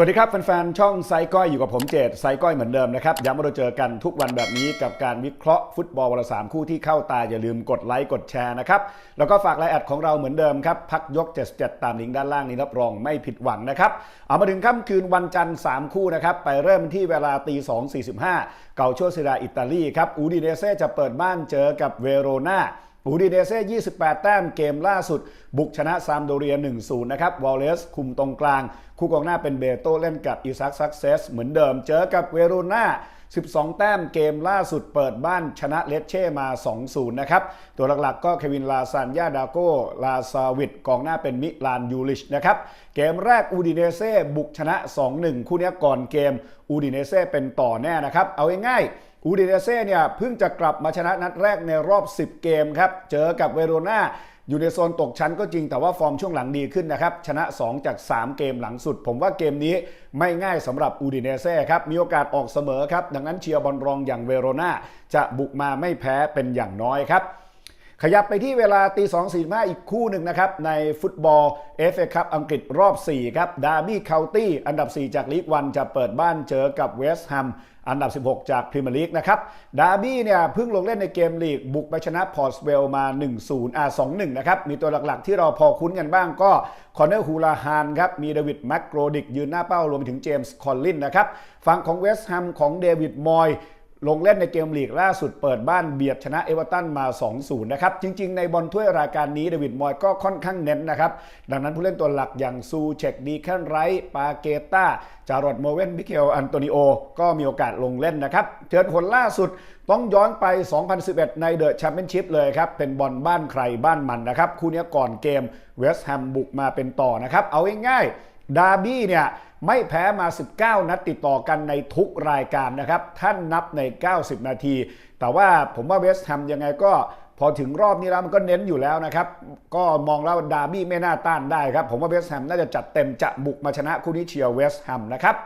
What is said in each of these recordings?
สวัสดีครับแฟนๆ ช่องไซก้อยอยู่กับผมเจตไซก้อยเหมือนเดิมนะครับย้ำว่าเราเจอกันทุกวันแบบนี้กับการวิเคราะห์ฟุตบอลวันละสามคู่ที่เข้าตาอย่าลืมกดไลค์กดแชร์นะครับแล้วก็ฝากไลน์แอดของเราเหมือนเดิมครับพักยก 77 ตามลิงก์ด้านล่างนี้รับรองไม่ผิดหวังนะครับเอามาถึงค่ำคืนวันจันทร์3คู่นะครับไปเริ่มที่เวลาตี2.45 เกาโชซิราอิตาลีครับอูดิเนเซ่จะเปิดบ้านเจอกับเวโรนา อูดิเนเซ่28 แต้มเกมล่าสุด บุกชนะซามโดเรีย 1-0 นะครับ วอลเลสคุมตรงกลาง คู่กองหน้าเป็นเบโตเล่นกับอิซักซักเซสเหมือนเดิม เจอกับเวโรนา 12 แต้มเกมล่าสุดเปิดบ้านชนะเลสเช่มา 2-0 นะครับ ตัวหลักๆก็เควินลาซานยาดาโกลาซาวิดกองหน้าเป็นมิลานยูลิชนะครับ เกมแรกอูดิเนเซ่บุกชนะ 2-1 คู่นี้ก่อนเกมอูดิเนเซ่เป็นต่อแน่นะครับ เอาง่ายๆอูดิเนเซ่เนี่ยเพิ่งจะกลับมาชนะนัดแรกในรอบ 10 เกมครับ เจอกับเวโรนา อยู่ในโซนตกชั้นก็จริงแต่ว่าฟอร์มช่วงหลังดีขึ้นนะครับ ชนะ 2 จาก 3 เกมหลังสุด ผมว่าเกมนี้ไม่ง่ายสำหรับอูดิเนเซ่ครับ มีโอกาสออกเสมอครับ ดังนั้นเชียร์บอลรองอย่างเวโรนาจะบุกมาไม่แพ้เป็นอย่างน้อยครับ ขยับไปที่เวลาตี2 4 5อีกคู่หนึ่งนะครับ ในฟุตบอลเอฟเอคัพอังกฤษรอบ 4 ครับดาร์บี้เคาน์ตี้อันดับ 4 จากลีกวันจะเปิดบ้านเจอกับเวสต์แฮมอันดับ 16 จากพรีเมียร์ลีกนะครับดาร์บี้เนี่ยเพิ่งลงเล่นในเกมลีกบุกไปชนะพอร์ตสเวลมา 1-0อ่า2-1 นะครับ มีตัวหลักๆ ที่เราพอคุ้นกันบ้างก็คอนเนอร์ฮูลาฮานครับ มีเดวิดแม็กโกรดิกยืนหน้าเป้ารวมไปถึงเจมส์คอลลินนะครับ ฝั่งของเวสต์แฮมของเดวิดมอย ลงเล่นในเกมลีกล่าสุดเปิดบ้านเบียดชนะเอเวอร์ตันมา 2-0 นะครับ จริง ๆ ในบอลถ้วยรายการนี้เดวิดมอยก็ค่อนข้างเน้นนะครับ ดังนั้นผู้เล่นตัวหลักอย่างซูเชกดีแคนไรท์ปาเกต้า จารอดโมเวนมิเคลอันโตนิโอ ก็มีโอกาสลงเล่นนะครับเจอผลล่าสุดต้องย้อนไป 2011 ในเดอะแชมเปี้ยนชิพเลยครับ เป็นบอลบ้านใครบ้านมันนะครับ คู่นี้ก่อนเกมเวสต์แฮมบุกมาเป็นต่อนะครับ เอาง่ายๆ ดาร์บี้เนี่ยไม่แพ้มา 19 นัดติดต่อกันในทุกรายการนะครับ ท่านนับใน 90 นาที แต่ว่าผมว่าเวสต์แฮมยังไงก็พอถึงรอบนี้แล้วมันก็เน้นอยู่แล้วนะครับ ก็มองแล้วดาร์บี้ไม่น่าต้านได้ครับ ผมว่าเวสต์แฮมน่าจะจัดเต็มจะบุกมาชนะคู่นี้เชียร์เวสต์แฮมนะครับ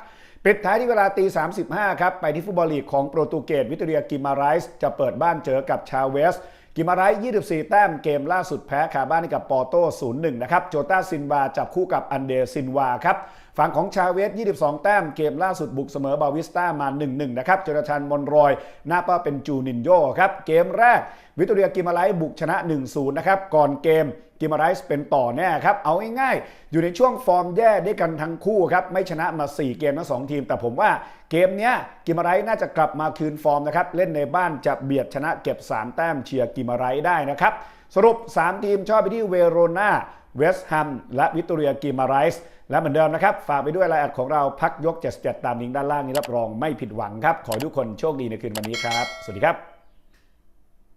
ปิดท้ายที่เวลาตี35 ครับ ไปที่ฟุตบอลลีกของโปรตุเกสวิตเรียกิมาไรส์จะเปิดบ้านเจอกับชาเวส กิมาไรส์24 แต้มเกมล่าสุดแพ้คาบ้านให้กับปอโต้0-1 นะครับ โจต้าซินวาจับคู่กับอันเดซินวาครับฝั่งของชาเวส 22 แต้ม เกมล่าสุดบุกเสมอบาวิสต้ามา 1-1 นะครับ เจราชันมอนรอย หน้าเป้าเป็นจูนินโยครับ เกมแรก วิตเรียกิมาไรส์บุกชนะ 1-0 นะครับ ก่อนเกม กิมาไรส์เป็นต่อแน่ครับ เอาง่ายๆ อยู่ในช่วงฟอร์มแย่ด้วยกันทั้งคู่ครับ ไม่ชนะมา 4 เกมทั้งสองทีม แต่ผมว่าเกมเนี้ยกิมาไรส์น่าจะกลับมาคืนฟอร์มนะครับ เล่นในบ้านจะเบียดชนะเก็บ 3 แต้มเชียร์กิมาไรส์ได้นะครับ สรุป 3 ทีมชอบไปที่เวโรนาเวสต์แฮมและวิตเรียกิมาไรส์และเหมือนเดิมนะครับ ฝากไปด้วยรายละเอียดของเราพักยก 77 ตามลิงก์ด้านล่างนี้รับรองไม่ผิดหวังครับ ขอทุกคนโชคดีในคืนวันนี้ครับ สวัสดีครับ